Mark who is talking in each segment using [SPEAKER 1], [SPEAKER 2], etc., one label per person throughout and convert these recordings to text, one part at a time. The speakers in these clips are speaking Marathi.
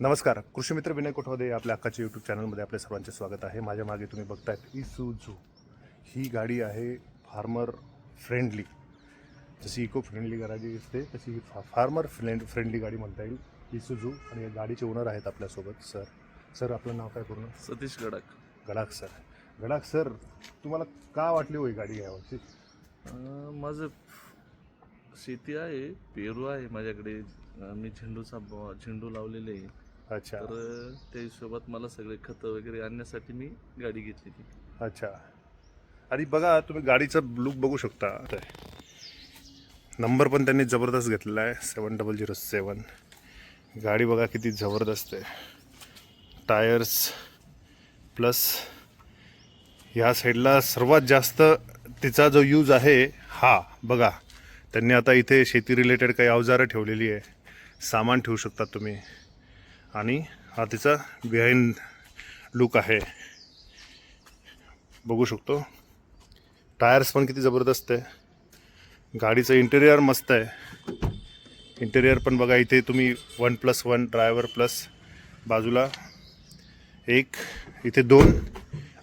[SPEAKER 1] नमस्कार. कृषी मित्र विनय कोठवदे आपल्या हक्काच्या यूट्यूब चॅनलमध्ये आपल्या सर्वांचे स्वागत आहे. माझ्या मागे तुम्ही बघतायत इसूझू ही गाडी आहे फार्मर फ्रेंडली जशी इको फ्रेंडली गाडी असते तशी ही फा फार्मर फ्रेंड फ्रेंडली गाडी म्हणता येईल इसूझू आणि या गाडीचे ओनर आहेत आपल्यासोबत सर सर आपलं नाव काय पूर्ण?
[SPEAKER 2] सतीश गडाख.
[SPEAKER 1] गडाख सर गडाख सर तुम्हाला का वाटली होई गाडी
[SPEAKER 2] अं, माझं शेती आहे पेरू आहे माझ्याकडे. मी झेंडूचा ब- झेंडू लावलेले आहे.
[SPEAKER 1] अच्छा.
[SPEAKER 2] तर त्या हिशोबात मला सगळे खतं वगैरे आणण्यासाठी मी गाडी घेतलेली
[SPEAKER 1] अच्छा. आणि बघा तुम्ही गाडीचा लुक बघू शकता. नंबर पण त्यांनी जबरदस्त घेतलेला आहे सेवन डबल झिरो सेवन गाडी बघा किती जबरदस्त आहे. टायर्स प्लस ह्या साईडला सर्वात जास्त तिचा जो यूज आहे हा बघा. त्यांनी आता इथे शेती रिलेटेड काही अवजारं ठेवलेली आहे. सामान ठेवू शकता तुम्ही. आणि हा तिचा बिहाइंड लुक आहे. बघू शकतो. टायर्स पण किती जबरदस्त आहे. गाडीचं इंटेरियर मस्त आहे. इंटेरियर पण बघा इथे तुम्ही one plus one driver plus बाजूला एक इथे दोन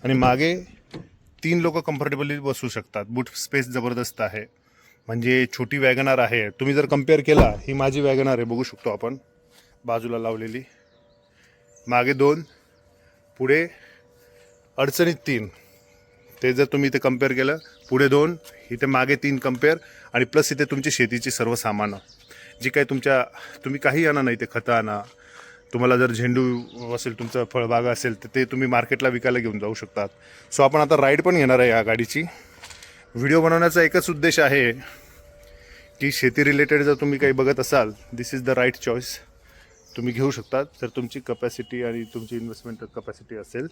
[SPEAKER 1] आणि मागे तीन लोक कम्फर्टेबली बसू शकतात. बूट स्पेस जबरदस्त आहे. म्हणजे छोटी वॅगनार आहे. तुम्ही जर कंपेअर केला ही माझी वॅगनार आहे बघू शकतो आपण. बाजूला लावलेली. मागे दोन पुढे अडचणीत तीन. ते जर तुम्ही इथे कंपेअर केलं पुढे दोन इथे मागे तीन कंपेअर आणि प्लस इथे तुमची शेतीची सर्व सामानं. जी काही तुमच्या तुम्ही काही आणा नाही ते खतं आणा. तुम्हाला जर झेंडू असेल तुमचं फळबागा असेल तर ते तुम्ही मार्केटला विकायला घेऊन जाऊ शकतात. सो आपण आता राईड पण घेणार आहे या गाडीची. व्हिडिओ बनवण्याचा एकच उद्देश आहे की शेती रिलेटेड जर तुम्ही काही बघत असाल this is the right choice तुम्ही घेऊ शकता. जर तुमची कपॅसिटी आणि तुमची इन्व्हेस्टमेंट कपॅसिटी असेल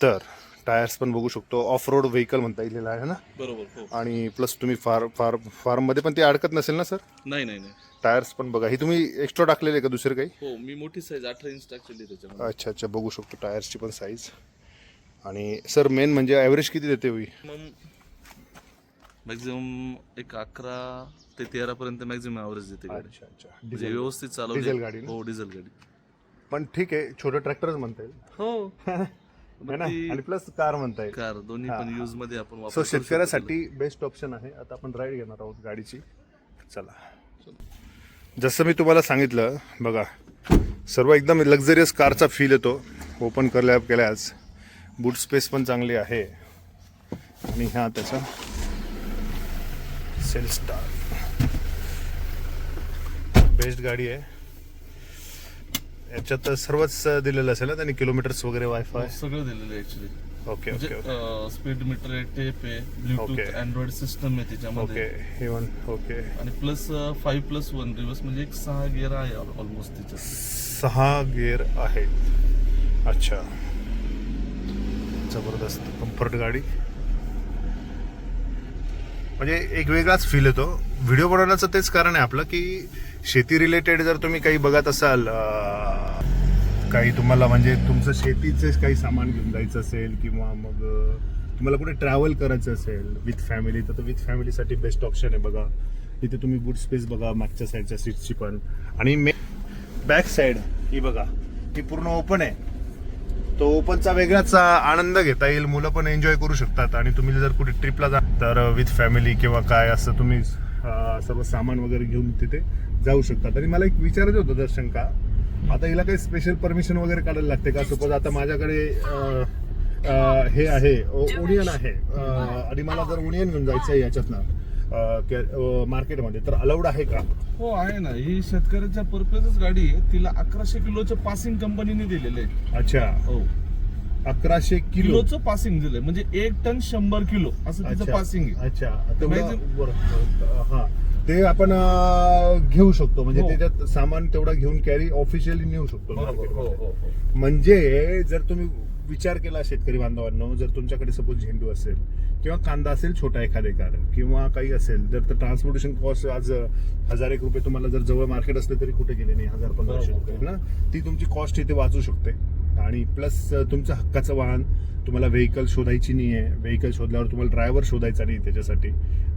[SPEAKER 1] तर टायर्स पण बघू शकतो. ऑफ रोड व्हेकल म्हणता येईल आहे ना?
[SPEAKER 2] बरोबर हो.
[SPEAKER 1] आणि प्लस तुम्ही फार फार फार्ममध्ये पण ते अडकत नसेल ना सर
[SPEAKER 2] नाही नाही नाही.
[SPEAKER 1] टायर्स पण बघा. ही तुम्ही एक्स्ट्रा टाकलेले का दुसरे काही?
[SPEAKER 2] हो मी मोठी साईज अठरा इंच टाकलेली त्याच्यामध्ये.
[SPEAKER 1] अच्छा अच्छा. बघू शकतो टायर्सची पण साईज आणि सर मेन म्हणजे ॲव्हरेज किती देते होई
[SPEAKER 2] मॅक्झिमम एक अकरा ते तेरा पर्यंत मॅक्झिमम ॲव्हरेज देते गाडी.
[SPEAKER 1] अच्छा अच्छा.
[SPEAKER 2] म्हणजे
[SPEAKER 1] डिझेल
[SPEAKER 2] व्यवस्थित चालवली.
[SPEAKER 1] डिझेल गाडी ना?
[SPEAKER 2] हो डिझेल गाडी.
[SPEAKER 1] पण ठीक आहे छोटं ट्रॅक्टरच म्हणता येईल.
[SPEAKER 2] हो.
[SPEAKER 1] है ना? आणि प्लस कार म्हणता येईल.
[SPEAKER 2] कार दोन्ही पण यूजमध्ये आपण वापर
[SPEAKER 1] सो
[SPEAKER 2] करू शकतो
[SPEAKER 1] शेतकऱ्यासाठी बेस्ट ऑप्शन आहे. आता आपण राईड घेणार आहोत गाडीची. चला. जसं मी तुम्हाला सांगितलं बघा सर्व एकदम लक्झरियस कारचा फील येतो. ओपन करल्या केल्यास बूट स्पेस पण चांगली आहे. आणि ह्या त्याचा सेल स्टार। बेस्ट गाडी आहे. याच्यात सर्वच दिलेलं असेल ना त्यांनी? किलोमीटर्स वगैरे वायफाय
[SPEAKER 2] हो, सगळं दिलेलं आहे actually
[SPEAKER 1] okay okay
[SPEAKER 2] speed meter आहे टेप आहे ब्लूटूथ. अँड्रॉइड सिस्टम आहे
[SPEAKER 1] ओके
[SPEAKER 2] त्याच्यामध्ये
[SPEAKER 1] हे वन ओके
[SPEAKER 2] आणि plus five plus one reverse म्हणजे एक सहा गिअर आहे ऑलमोस्ट त्याच्यात
[SPEAKER 1] सहा गेअर आहे अच्छा. जबरदस्त कम्फर्ट गाडी. म्हणजे एक वेगळाच फील येतो. व्हिडिओ बनवण्याचं तेच कारण आहे आपलं की शेती रिलेटेड जर तुम्ही काही बघत असाल काही तुम्हाला म्हणजे तुमचं शेतीचे काही सामान घेऊन जायचं असेल किंवा मग तुम्हाला कुठे ट्रॅव्हल करायचं असेल विथ फॅमिली तर विथ फॅमिलीसाठी बेस्ट ऑप्शन आहे बघा. इथे तुम्ही बूट स्पेस बघा मागच्या साईडच्या सीटची पण. आणि मे बॅक साईड ही बघा ही पूर्ण ओपन आहे. तो ओपनचा वेगळाच आनंद घेता येईल मुलं पण एन्जॉय करू शकतात. आणि तुम्ही जर कुठे ट्रिपला जा तर विथ फॅमिली किंवा काय असं तुम्ही सर्व सामान वगैरे घेऊन तिथे जाऊ शकतात आणि मला एक विचारायचं होतं दर्शन का आता हिला काही स्पेशल परमिशन वगैरे काढायला लागते का? सपोज आता माझ्याकडे हे आहे ओनियन आहे. आणि मला जर ओनियन घेऊन जायचं आहे याच्यातनं मार्केटमध्ये तर अलाउड आहे का?
[SPEAKER 2] हो आहे ना. ही शेतकऱ्याच्या पर्पजच गाडी आहे. तिला अकराशे किलोचं पासिंग कंपनीने दिलेलं आहे.
[SPEAKER 1] अच्छा.
[SPEAKER 2] हो.
[SPEAKER 1] अकराशे किलो.
[SPEAKER 2] किलोचं पासिंग दिलंय. म्हणजे एक टन शंभर किलो. असं तिचं पासिंग आहे.
[SPEAKER 1] अच्छा. तेवढं- हा. ते आपण अं, घेऊ शकतो. म्हणजे
[SPEAKER 2] हो.
[SPEAKER 1] त्याच्यात सामान तेवढा घेऊन कॅरी ऑफिशियली नेऊ शकतो
[SPEAKER 2] हो, हो. हो, हो.
[SPEAKER 1] म्हणजे जर तुम्ही विचार केला शेतकरी बांधवांनो जर तुमच्याकडे सपोज झेंडू असेल किंवा कांदा असेल छोटा एखादे कार किंवा काही असेल जर तर ट्रान्सपोर्टेशन कॉस्ट आज हजार एक रुपये तुम्हाला जर जवळ मार्केट असले तरी कुठे गेले नाही? हजार पंधराशे
[SPEAKER 2] बरोबर.
[SPEAKER 1] रुपये ना? ती तुमची कॉस्ट इथे वाचू शकते. आणि प्लस तुमचं हक्काचं वाहन तुम्हाला व्हेकल शोधायची नाही आहे व्हेकल शोधल्यावर तुम्हाला ड्रायव्हर शोधायचा नाही त्याच्यासाठी.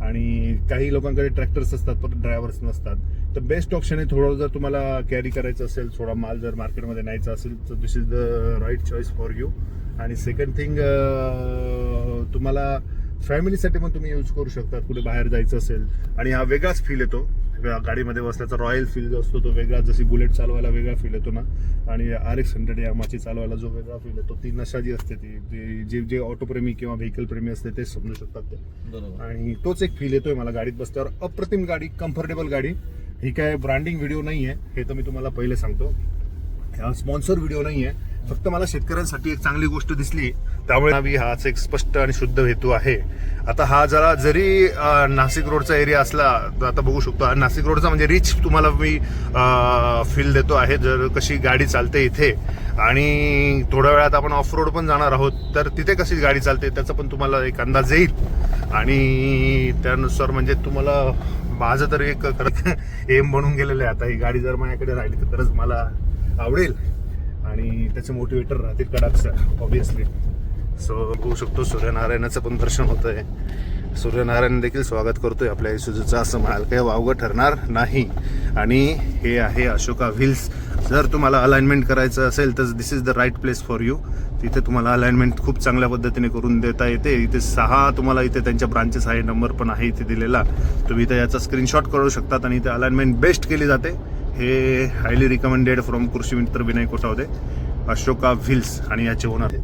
[SPEAKER 1] आणि काही लोकांकडे ट्रॅक्टर्स असतात पण ड्रायव्हर्स नसतात. तर बेस्ट ऑप्शन आहे थोडं जर तुम्हाला कॅरी करायचं असेल थोडा माल जर मार्केटमध्ये न्यायचा असेल तर this is the right choice for you आणि सेकंड थिंग तुम्हाला फॅमिलीसाठी पण तुम्ही यूज करू शकता. कुठे बाहेर जायचं असेल. आणि हा वेगळाच फील येतो. गाडीमध्ये बसल्याचा रॉयल फील जो असतो तो वेगळा. जशी बुलेट चालवायला वेगळा फील येतो ना. आणि आर एक्स हंड्रेड यामाची चालवायला जो वेगळा फील येतो ती नशा जी असते ती जी- जे जे ऑटोप्रेमी किंवा व्हेकल प्रेमी असते ते समजू शकतात ते.
[SPEAKER 2] बरोबर.
[SPEAKER 1] आणि तोच एक फील येतोय मला गाडीत बसल्यावर. अप्रतिम गाडी कम्फर्टेबल गाडी. ही काय ब्रँडिंग व्हिडिओ नाही आहे हे तर मी तुम्हाला पहिले सांगतो. स्पॉन्सर व्हिडिओ नाही आहे फक्त मला शेतकऱ्यांसाठी एक चांगली गोष्ट दिसली त्यामुळे आम्ही हाच एक स्पष्ट आणि शुद्ध हेतू आहे. आता हा जरा जरी नाशिक रोडचा एरिया असला तर आता बघू शकतो. नाशिक रोडचा म्हणजे रिच तुम्हाला मी फील देतो आहे जर कशी गाडी चालते इथे. आणि थोड्या वेळात आपण ऑफ रोड पण जाणार आहोत तर तिथे कशी गाडी चालते त्याचा पण तुम्हाला एक अंदाज येईल. आणि त्यानुसार म्हणजे तुम्हाला माझं तर एक खरं एम बनून गेलेलं आहे. आता ही गाडी जर माझ्याकडे राहिली तर खरंच मला आवडेल. आणि त्याचे मोटिवेटर राहतील सर ऑब्विसली सो बघू शकतो सूर्यनारायणाचं पण दर्शन होत आहे सूर्यनारायण देखील स्वागत करतोय आपल्या इसूजूचं असं म्हणाल काही वावगं ठरणार नाही. आणि हे आहे अशोका व्हील्स. जर तुम्हाला अलाइनमेंट करायचं असेल तर this is the right place for you तिथे तुम्हाला अलाइनमेंट खूप चांगल्या पद्धतीने करून देता येते. इथे सहा तुम्हाला इथे त्यांच्या ब्रांचेस आहे नंबर पण आहे इथे दिलेला. तुम्ही इथे याचा स्क्रीनशॉट करू शकतात आणि इथे अलाइनमेंट बेस्ट केली जाते. हे हायली रिकमेंडेड फ्रॉम कृषी मित्र विनय कोटावदे अशोका व्हील्स आणि याचे ओनर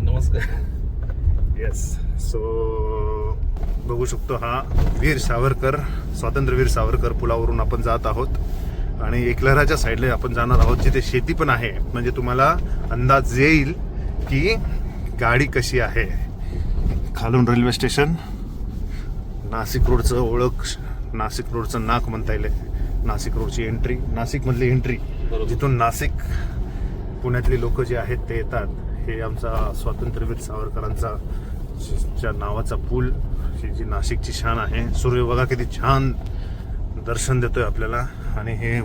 [SPEAKER 2] नमस्कार.
[SPEAKER 1] येस सो बघू शकतो हा वीर सावरकर स्वातंत्र्यवीर सावरकर पुलावरून आपण जात आहोत. आणि एकलहराच्या साईडला आपण जाणार आहोत जिथे शेती पण आहे. म्हणजे तुम्हाला अंदाज येईल की गाडी कशी आहे. खालून रेल्वे स्टेशन नाशिक रोडचं ओळख नाशिक रोडचं नाक म्हणता येईल. नाशिक रोडची एंट्री नाशिकमधली एंट्री
[SPEAKER 2] बरोबर.
[SPEAKER 1] जिथून नाशिक पुण्यातली लोक जे आहेत ते येतात. हे आमचा स्वातंत्र्यवीर सावरकरांचा च्या नावाचा पूल ही जी नाशिकची शान आहे. सूर्य बघा किती छान दर्शन देतोय आपल्याला. आणि हे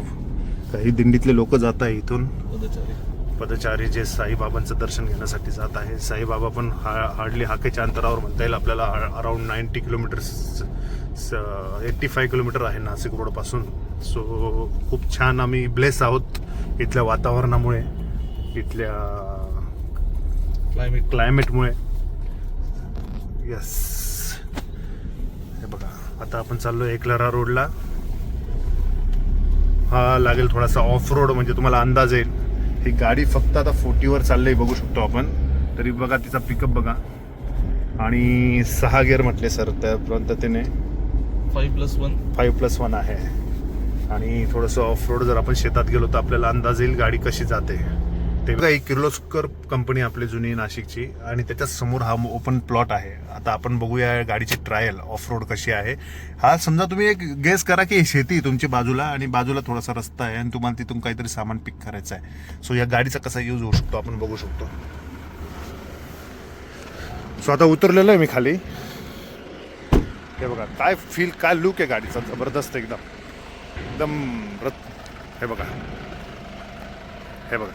[SPEAKER 1] काही दिंडीतले लोक जात आहे इथून.
[SPEAKER 2] पदचारी.
[SPEAKER 1] पदचारी जे साईबाबांचं दर्शन घेण्यासाठी जात आहे. साईबाबा पण हा हार्डली हाकेच्या अंतरावर म्हणता येईल आपल्याला around ninety kilometres eighty five kilometre आहे नाशिक रोडपासून सो खूप छान आम्ही ब्लेस आहोत इथल्या वातावरणामुळे इथल्या
[SPEAKER 2] क्लायमेट
[SPEAKER 1] क्लायमेटमुळे यस हे बघा आता आपण चाललो एकलरा रोडला. हा लागेल थोडासा ऑफ रोड म्हणजे तुम्हाला अंदाज येईल. ही गाडी फक्त आता फोर्टीवर चाललंय बघू शकतो आपण. तरी बघा तिचा पिकअप बघा. आणि सहा गिअर म्हटले सर त्या पद्धतीने
[SPEAKER 2] five plus one
[SPEAKER 1] five plus one आहे. आणि थोडंसं ऑफ रोड जर आपण शेतात गेलो तर आपल्याला अंदाज येईल गाडी कशी जाते. ते बघा एक किर्लोस्कर कंपनी आपली जुनी नाशिकची. आणि त्याच्यासमोर हा ओपन प्लॉट आहे. आता आपण बघूया गाडीची ट्रायल ऑफ रोड कशी आहे. हा समजा तुम्ही एक गेस करा की शेती तुमची बाजूला आणि बाजूला थोडासा रस्ता आहे आणि तुम्हाला तिथून काहीतरी सामान पिक करायचं आहे. सो या गाडीचा कसा यूज होऊ शकतो आपण बघू शकतो. सो आता उतरलेलो आहे मी खाली. हे बघा काय फील काय लुक आहे गाडीचा? जबरदस्त एकदम. एकदम रत हे बघा. हे बघा.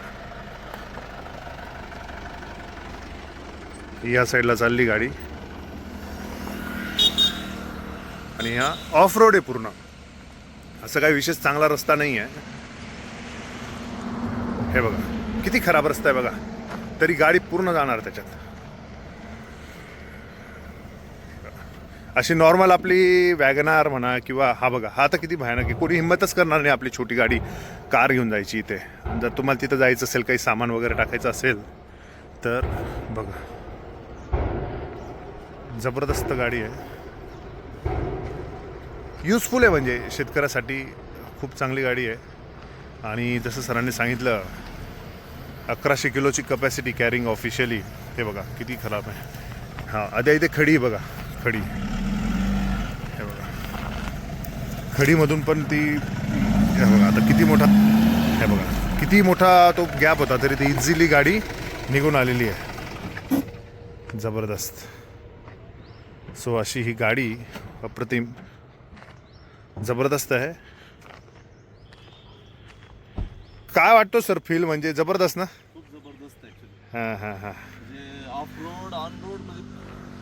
[SPEAKER 1] या साईडला चालली गाडी. आणि हा ऑफ रोड आहे पूर्ण. असं काही विशेष चांगला रस्ता नाही आहे हे बघा. किती खराब रस्ता आहे बघा. तरी गाडी पूर्ण जाणार त्याच्यात. अशी नॉर्मल आपली वॅगनार म्हणा किंवा हा बघा हा तर किती भयानक आहे. कोणी हिंमतच करणार नाही आपली छोटी गाडी कार घेऊन जायची इथे. जर तुम्हाला तिथं जायचं असेल काही सामान वगैरे टाकायचं असेल तर बघा. जबरदस्त गाडी आहे. युजफुल आहे म्हणजे शेतकऱ्यासाठी खूप चांगली गाडी आहे. आणि जसं सरांनी सांगितलं अकराशे किलोची कपॅसिटी कॅरिंग ऑफिशियली हे बघा किती खराब आहे. हां आद्या इथे खडी बघा खडी हे बघा खडीमधून पण ती हे बघा आता किती मोठा हे बघा किती मोठा तो गॅप होता तरी ती इझिली गाडी निघून आलेली आहे. जबरदस्त. सो अशी ही गाडी अप्रतिम. जबरदस्त आहे. काय वाटतो सर फील म्हणजे? जबरदस्त ना?
[SPEAKER 2] खूप जबरदस्त
[SPEAKER 1] हां हां हां.
[SPEAKER 2] म्हणजे ऑफ रोड ऑन रोड म्हणजे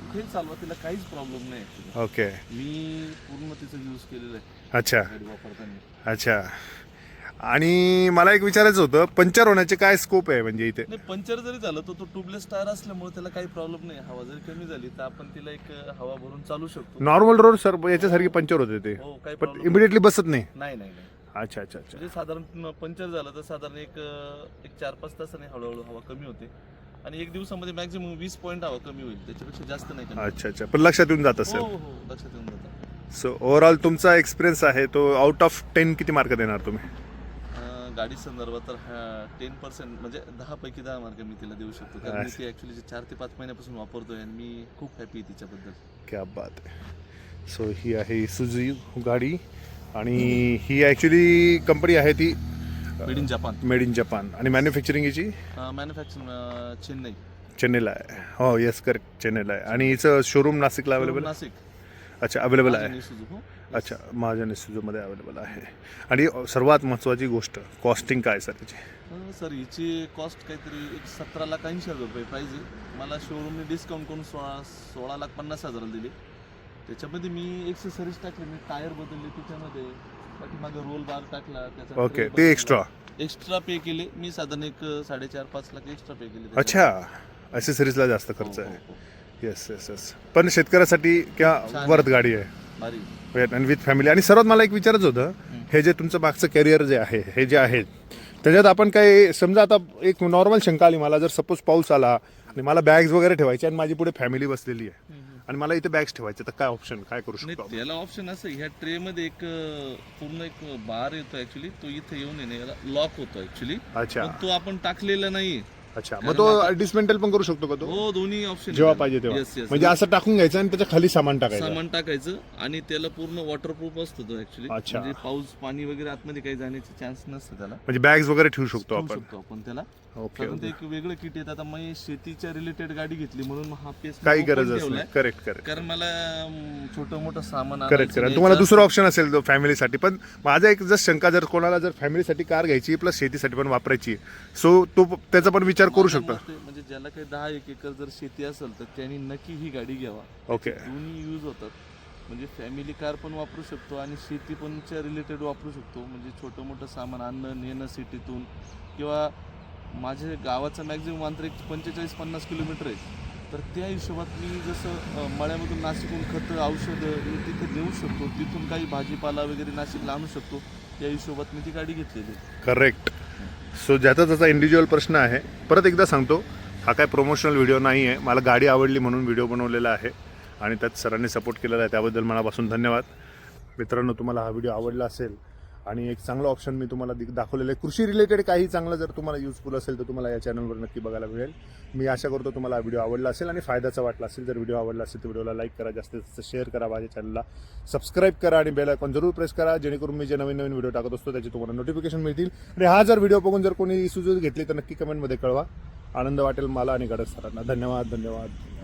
[SPEAKER 2] कुठेही चालवा तिला काहीच प्रॉब्लेम नाही actually.
[SPEAKER 1] ओके
[SPEAKER 2] मी पूर्ण तिचं यूज केलेलं आहे.
[SPEAKER 1] अच्छा.
[SPEAKER 2] गाडी वापरताना
[SPEAKER 1] अच्छा. आणि मला एक विचारायचं होतं पंचर होण्याचे काय स्कोप आहे म्हणजे इथे?
[SPEAKER 2] नाही पंक्चर जरी झालं तर तो ट्यूबलेस टायर असल्यामुळे त्याला काही प्रॉब्लेम नाही. हवा जरी कमी झाली तर आपण तिला एक हवा भरून चालू शकतो.
[SPEAKER 1] नॉर्मल रोड सर याच्यासारखी पंचर होते ते.
[SPEAKER 2] हो काही
[SPEAKER 1] पण
[SPEAKER 2] प्रॉब्लेम
[SPEAKER 1] इमिडिएटली बसत नाही.
[SPEAKER 2] नाही. नाही नाही
[SPEAKER 1] अच्छा अच्छा अच्छा.
[SPEAKER 2] म्हणजे साधारण पंक्चर झालं तर साधारण एक एक चार पाच तासाने हळूहळू हवा कमी होते. आणि एक दिवसामध्ये मॅक्झिमम वीस पॉईंट हवा कमी होईल. त्याच्यापेक्षा जास्त नाही कमी
[SPEAKER 1] अच्छा अच्छा. पण लक्षात येऊन जात
[SPEAKER 2] हो
[SPEAKER 1] असेल
[SPEAKER 2] हो हो. लक्षात येऊन जातं.
[SPEAKER 1] सो ओव्हरऑल तुमचा एक्सपिरियन्स आहे तो आउट ऑफ टेन किती मार्क देणार तुम्ही?
[SPEAKER 2] गाडी संदर्भात तर टेन पर्सेंट म्हणजे दहा पैकी दहा मार्क मी तिला देऊ शकतो. कारण मी. ती ऍक्च्युली चार ते पाच महिन्यापासून वापरतोय आणि मी खूप हॅपी आहे तिच्याबद्दल.
[SPEAKER 1] क्या बात आहे. सो ही आहे सुझी गाडी आणि ही ॲक्च्युली कंपनी आहे ती
[SPEAKER 2] made in Japan
[SPEAKER 1] made in Japan आणि मॅन्युफॅक्चरिंग याची
[SPEAKER 2] मॅन्युफॅक्चरिंग चेन्नई.
[SPEAKER 1] चेन्नईला आहे. हो येस करेक्ट चेन्नईला आहे. आणि हिचं शोरूम नाशिकला अवेलेबल
[SPEAKER 2] नाशिक.
[SPEAKER 1] अच्छा अवेलेबल आहे.
[SPEAKER 2] सुझुकी.
[SPEAKER 1] अच्छा महाजन सुझोमध्ये अवेलेबल आहे. आणि सर्वात महत्त्वाची गोष्ट कॉस्टिंग काय सर त्याची
[SPEAKER 2] अं, सर हिची कॉस्ट काहीतरी एक सतरा लाख ऐंशी हजार रुपये प्राईज आहे. मला शोरूमने डिस्काउंट करून सोळा सोळा लाख पन्नास हजाराला दिली. त्याच्यामध्ये मी एक्सेसरीज टाकले मी टायर बदलले त्याच्यामध्ये. पाठीमागे रोल बार टाकला त्याचा
[SPEAKER 1] ओके ते एक्स्ट्रा
[SPEAKER 2] एक्स्ट्रा पे केले. मी साधारण एक साडेचार पाच लाख एक्स्ट्रा पे केले
[SPEAKER 1] अच्छा ॲसेसरीजला जास्त
[SPEAKER 2] हो,
[SPEAKER 1] खर्च
[SPEAKER 2] हो,
[SPEAKER 1] आहे.
[SPEAKER 2] हो.
[SPEAKER 1] येस येस येस पण शेतकऱ्यासाठी किंवा वर्थ गाडी आहे. आणि विथ फॅमिली आणि सर्वात मला एक विचारायचं होतं हे जे तुमचं मागचं कॅरियर जे आहे हे जे आहे त्याच्यात आपण काही समजा आता एक नॉर्मल शंका आली मला जर सपोज पाऊस आला आणि मला बॅग्स वगैरे ठेवायचे आणि माझी पुढे फॅमिली बसलेली आहे आणि मला इथे बॅग्स ठेवायचे तर काय ऑप्शन काय करू
[SPEAKER 2] नाही
[SPEAKER 1] शकतो आपण?
[SPEAKER 2] त्याला ऑप्शन असं ह्या ट्रे मध्ये एक अं, पूर्ण एक बार येतो ऍक्च्युली तो इथे येऊन येणे याला लॉक होतो ऍक्च्युली
[SPEAKER 1] अच्छा.
[SPEAKER 2] तो आपण टाकलेला नाही
[SPEAKER 1] अच्छा मग तो डिसमेंटल पण करू शकतो का तो?
[SPEAKER 2] हो दोन्ही ऑप्शन
[SPEAKER 1] जेव्हा पाहिजे तेव्हा.
[SPEAKER 2] येस येस
[SPEAKER 1] म्हणजे असं टाकून घ्यायचं आणि त्याच्याखाली सामान टाकायचं.
[SPEAKER 2] सामान टाकायचं आणि त्याला पूर्ण वॉटरप्रूफ असतो तो ऍक्च्युली
[SPEAKER 1] अच्छा.
[SPEAKER 2] म्हणजे पाऊस पाणी वगैरे आतमध्ये काही जाण्याचे चान्स नसतं त्याला.
[SPEAKER 1] म्हणजे बॅग्स वगैरे ठेवू शकतो
[SPEAKER 2] ठेवू
[SPEAKER 1] आपण.
[SPEAKER 2] शकतो आपण त्याला.
[SPEAKER 1] ओके
[SPEAKER 2] कारण ते एक वेगळं किट येतं. आता मी शेतीच्या रिलेटेड गाडी घेतली म्हणून हा पेस
[SPEAKER 1] काही गरज नाही करेक्ट करेक्ट
[SPEAKER 2] कारण मला छोट मोठं सामान
[SPEAKER 1] करेक्ट
[SPEAKER 2] आणायचं,
[SPEAKER 1] करेक्ट तुम्हाला दुसरं ऑप्शन असेल फॅमिलीसाठी पण माझा एक जर शंका जर कोणाला जर फॅमिलीसाठी कार घ्यायची प्लस शेतीसाठी पण वापरायची सो तो त्याचा पण विचार करू शकतो.
[SPEAKER 2] मते म्हणजे ज्याला काही दहा एक एकर जर शेती असेल तर त्यांनी नक्की ही गाडी घ्यावा.
[SPEAKER 1] ओके
[SPEAKER 2] दोन्ही यूज होतात. म्हणजे फॅमिली कार पण वापरू शकतो आणि शेती पणच्या रिलेटेड वापरू शकतो. म्हणजे छोटं मोठं सामान आणणं नेणं सिटीतून. किंवा माझे गावाचं मॅक्झिमम अंतर एक पंचेचाळीस पन्नास किलोमीटर आहे तर त्या हिशोबात मी जसं मळ्यामधून नाशिकहून खतं औषधं तिथे देऊ शकतो. तिथून काही भाजीपाला वगैरे नाशिकला आणू शकतो. त्या हिशोबात मी ती गाडी घेतलेली
[SPEAKER 1] करेक्ट सो ज्याचा त्याचा इंडिव्हिज्युअल प्रश्न आहे परत एकदा सांगतो हा काय प्रमोशनल व्हिडिओ नाही आहे मला गाडी आवडली म्हणून व्हिडिओ बनवलेला आहे आणि त्यात सरांनी सपोर्ट केलेला आहे. त्याबद्दल मनापासून धन्यवाद. मित्रांनो तुम्हाला हा व्हिडिओ आवडला असेल आणि एक चांगलं ऑप्शन मी तुम्हाला दि- दाखवलेलं आहे. कृषी रिलेटेड काही चांगलं जर तुम्हाला युजफुल असेल तर तुम्हाला या चॅनलवर नक्की बघायला मिळेल. मी आशा करतो तुम्हाला व्हिडिओ आवडला असेल आणि फायद्याचा वाटला असेल. जर व्हिडिओ आवडला असेल तर व्हिडिओला लाईक करा. जास्तीत जास्त शेअर करा. माझ्या चॅनलला सबस्क्राईब करा आणि बेल आयकॉन जरूर प्रेस करा. जेणेकरून मी जे नवीन नवीन व्हिडिओ टाकत असतो त्याची तुम्हाला नोटिफिकेशन मिळतील. आणि हा जर व्हिडिओ बघून जर कोणी इश्यूज घेतली तर नक्की कमेंटमध्ये कळवा. आनंद वाटेल मला आणि गडद सरांना. धन्यवाद धन्यवाद.